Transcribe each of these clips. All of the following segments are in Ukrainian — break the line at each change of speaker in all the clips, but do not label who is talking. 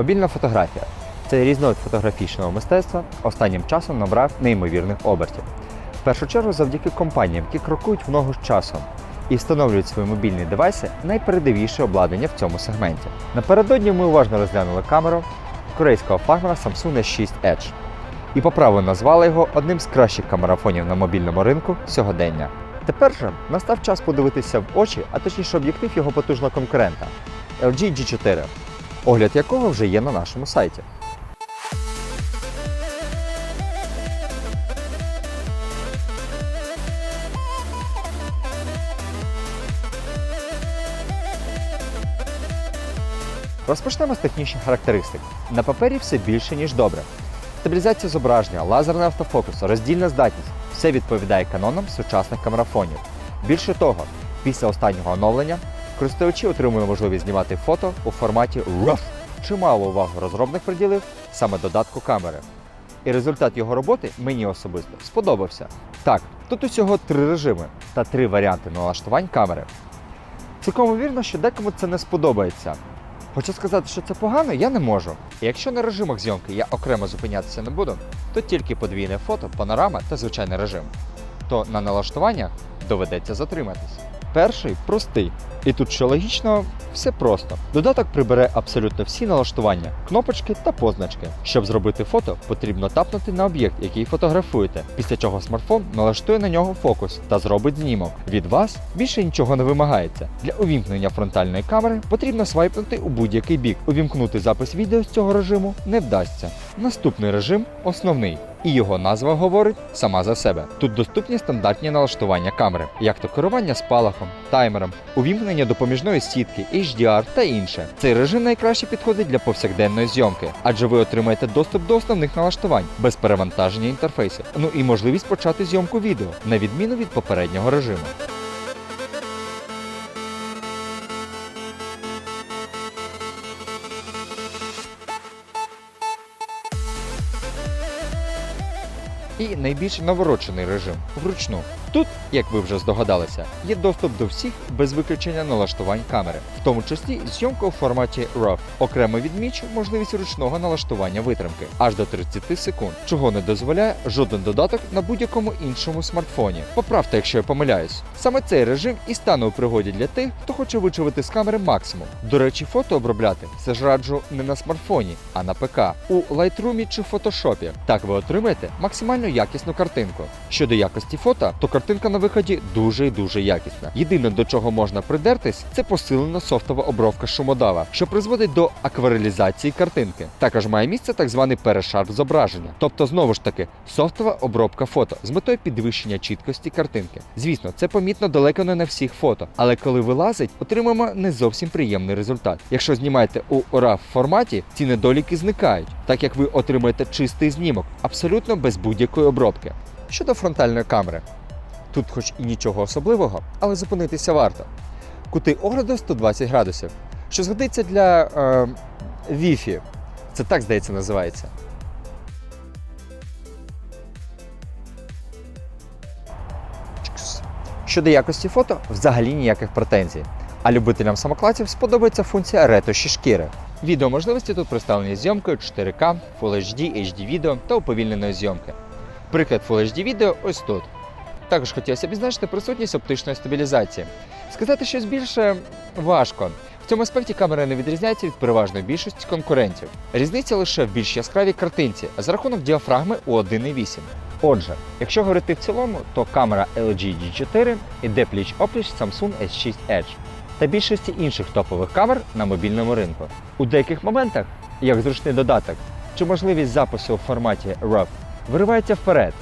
Мобільна фотографія це різновид фотографічного мистецтва останнім часом набрав неймовірних обертів. В першу чергу завдяки компаніям, які крокують в ногу з часом і встановлюють свої мобільні девайси найпередовіше обладнання в цьому сегменті. Напередодні ми уважно розглянули камеру корейського флагмана Samsung S6 Edge і по праву назвали його одним з кращих камерафонів на мобільному ринку сьогодення. Тепер же настав час подивитися в очі, а точніше об'єктив його потужного конкурента LG G4, огляд якого вже є на нашому сайті. Розпочнемо з технічних характеристик. На папері все більше, ніж добре. Стабілізація зображення, лазерний автофокус, роздільна здатність все відповідає канонам сучасних камерафонів. Більше того, після останнього оновлення користувачі отримують можливість знімати фото у форматі RAW. Чимало уваги розробник приділив саме додатку камери. І результат його роботи мені особисто сподобався. Так, тут усього три режими та три варіанти налаштувань камери. Цілком вірно, що декому це не сподобається. Хочу сказати, що це погано, я не можу. І якщо на режимах зйомки я окремо зупинятися не буду, то тільки подвійне фото, панорама та звичайний режим. То на налаштуваннях доведеться затриматись. Перший простий. І тут, що логічно, все просто. Додаток прибере абсолютно всі налаштування, кнопочки та позначки. Щоб зробити фото, потрібно тапнути на об'єкт, який фотографуєте, після чого смартфон налаштує на нього фокус та зробить знімок. Від вас більше нічого не вимагається. Для увімкнення фронтальної камери потрібно свайпнути у будь-який бік. Увімкнути запис відео з цього режиму не вдасться. Наступний режим основний. І його назва говорить сама за себе. Тут доступні стандартні налаштування камери, як то керування спалахом, таймером, увімкнення допоміжної сітки, HDR та інше. Цей режим найкраще підходить для повсякденної зйомки, адже ви отримаєте доступ до основних налаштувань без перевантаження інтерфейсу. Ну і можливість почати зйомку відео, на відміну від попереднього режиму. І найбільш наворочений режим вручну. Тут, як ви вже здогадалися, є доступ до всіх без виключення налаштувань камери, в тому числі зйомка у форматі RAW. Окремо відмічу можливість ручного налаштування витримки аж до 30 секунд, чого не дозволяє жоден додаток на будь-якому іншому смартфоні. Поправте, якщо я помиляюсь. Саме цей режим і стане у пригоді для тих, хто хоче вичавити з камери максимум. До речі, фото обробляти все ж раджу не на смартфоні, а на ПК у Lightroom чи Photoshop. Так ви отримаєте максимально якісну картинку. Щодо якості фото, то картинка на виході дуже і дуже якісна. Єдине до чого можна придертись, це посилена софтова обробка шумодава, що призводить до акварелізації картинки. Також має місце так званий перешарф зображення, тобто знову ж таки софтова обробка фото з метою підвищення чіткості картинки. Звісно, це помітно далеко не на всіх фото, але коли вилазить, отримаємо не зовсім приємний результат. Якщо знімаєте у RAW форматі, ці недоліки зникають, так як ви отримаєте чистий знімок, абсолютно без будь-якої обробки. Щодо фронтальної камери, тут хоч і нічого особливого, але зупинитися варто. Кути огляду 120 градусів, що згодиться для е, Wi-Fi. Це так, здається, називається. Щодо якості фото, взагалі ніяких претензій. А любителям самокласів сподобається функція ретуші шкіри. Відео можливості тут представлені зйомкою 4К, Full HD, HD відео та уповільненої зйомки. Приклад Full HD відео ось тут. Також хотілося б відзначити присутність оптичної стабілізації. Сказати щось більше важко. В цьому аспекті камера не відрізняється від переважної більшості конкурентів. Різниця лише в більш яскравій картинці за рахунок діафрагми у 1.8. Отже, якщо говорити в цілому, то камера LG G4 іде пліч опліч Samsung S6 Edge та більшості інших топових камер на мобільному ринку. У деяких моментах, як зручний додаток чи можливість запису у форматі RAW, виривається вперед.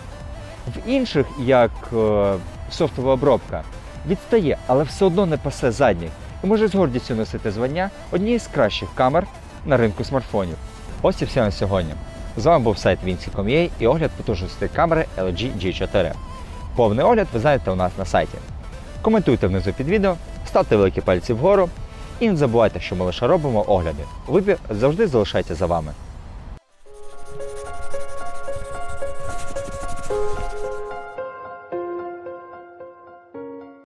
В інших, як е, софтова обробка, відстає, але все одно не пасе задніх і може з гордістю носити звання однієї з кращих камер на ринку смартфонів. Ось і все на сьогодні. З вами був сайт Vinci.com.ua і огляд потужності камери LG G4. Повний огляд ви знайдете у нас на сайті. Коментуйте внизу під відео, ставте великі пальці вгору і не забувайте, що ми лише робимо огляди. Вибір завжди залишається за вами.